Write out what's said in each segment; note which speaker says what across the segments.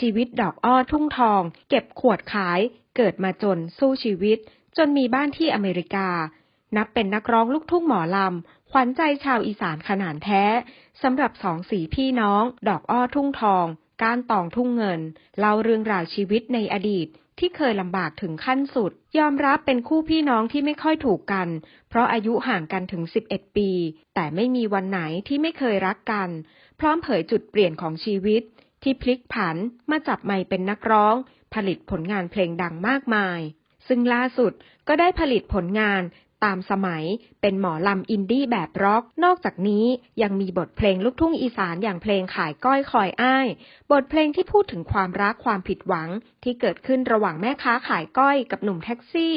Speaker 1: ชีวิตดอกอ้อทุ่งทอง เก็บขวดขาย เกิดมาจนสู้ชีวิต จนมีบ้านที่อเมริกา นับเป็นนักร้องลูกทุ่งหมอลำ ขวัญใจชาวอีสานขนานแท้สำหรับสองสีพี่น้อง ดอกอ้อทุ่งทอง กานตองทุ่งเงินเล่าเรื่องราวชีวิตในอดีตที่เคยลำบากถึงขั้นสุด ยอมรับเป็นคู่พี่น้องที่ไม่ค่อยถูกกัน เพราะอายุห่างกันถึง 11 ปี แต่ไม่มีวันไหนที่ไม่เคยรักกัน พร้อมเผยจุดเปลี่ยนของชีวิต ที่พลิกผันมาจับไมค์เป็นนักร้อง ผลิตผลงานเพลงดังมากมาย ซึ่งล่าสุดก็ได้ผลิตผลงานตามสมัยเป็นหมอลำอินดี้แบบร็อก นอกจากนี้ยังมีบทเพลงลูกทุ่งอีสานอย่างเพลงขายก้อยคอยอ้าย บทเพลงที่พูดถึงความรักความผิดหวัง ที่เกิดขึ้นระหว่างแม่ค้าขายก้อยกับหนุ่มแท็กซี่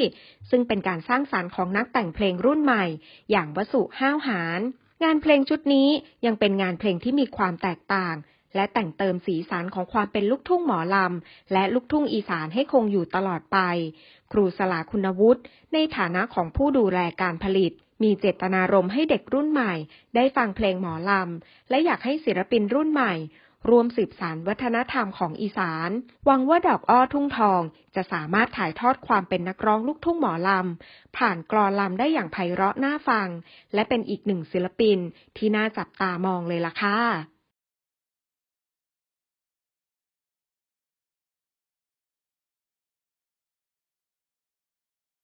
Speaker 1: ซึ่งเป็นการสร้างสารรค์ของนักแต่งเพลงรุ่นใหม่ อย่างวสุห้าวหาญงานเพลงชุดนี้ยังเป็นงานเพลงที่มีความแตกต่าง และแต่งเติมสีสันของความเป็นลูกทุ่งหมอลำ และลูกทุ่งอีสานให้คงอยู่ตลอดไป ครูสลาคุณวุฒิในฐานะของผู้ดูแลการผลิต มีเจตนารมณ์ให้เด็กรุ่นใหม่ ได้ฟังเพลงหมอลำ และอยากให้ศิลปินรุ่นใหม่รวมสืบสานวัฒนธรรมของอีสาน หวังว่าดอกอ้อทุ่งทอง จะสามารถถ่ายทอดความเป็นนักร้องลูกทุ่งหมอลำ ผ่านกลอนลำได้อย่างไพเราะน่าฟัง และเป็นอีกหนึ่งศิลปินที่น่าจับตามองเลยล่ะค่ะ